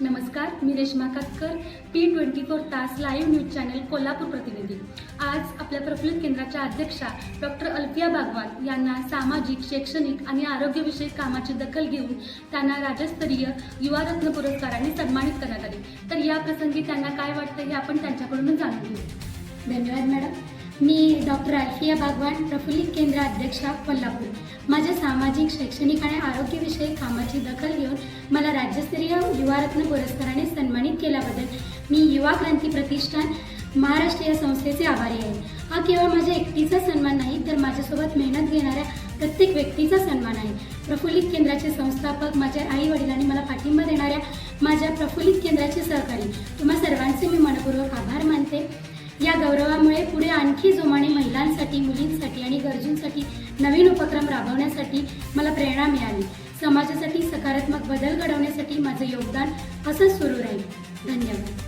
नमस्कार मी Reshma Katkar P twenty four तास live news channel Kolhapur प्रतिनिधी. आज आपल्या प्रफुल्लित केंद्राच्या अध्यक्षा डॉक्टर अल्फिया बागवान यांना सामाजिक शैक्षणिक आणि आरोग्यविषयक कामाची दखल घेऊन त्यांना राज्यस्तरीय युवारत्न पुरस्काराने सन्मानित करण्यात आले. तर या प्रसंगी त्यांना काय वाटतं हे आपण त्यांच्याकडूनच जाणून घेऊ. धन्यवाद मॅडम. मी डॉक्टर अल्फिया बागवान प्रफुल्लित केंद्र अध्यक्षा कोल्हापूर. माझ्या सामाजिक शैक्षणिक आणि आरोग्यविषयक कामाची दखल मला राज्यस्तरीय युवारत्न पुरस्काराने सन्मानित केल्याबद्दल मी युवा क्रांती प्रतिष्ठान महाराष्ट्र या संस्थेचे आभारी आहे. हा केवळ माझ्या एकटीचा सन्मान नाही तर माझ्यासोबत मेहनत घेणाऱ्या प्रत्येक व्यक्तीचा सन्मान आहे. प्रफुल्लित केंद्राचे संस्थापक माझ्या आई वडिलांनी मला पाठिंबा देणाऱ्या माझ्या प्रफुल्लित केंद्राचे सहकारी. तुम्हा सर्वांचे मी मनपूर्वक आभार मानते. या गौरवामुळे पुढे आणखी जोमाने महिलांसाठी मुलींसाठी आणि गरजूंसाठी नवीन उपक्रम राबवण्यासाठी मला प्रेरणा मिळाली. समाजासाठी सकारात्मक बदल घडवण्यासाठी माझं योगदान असंच सुरू राहील. धन्यवाद.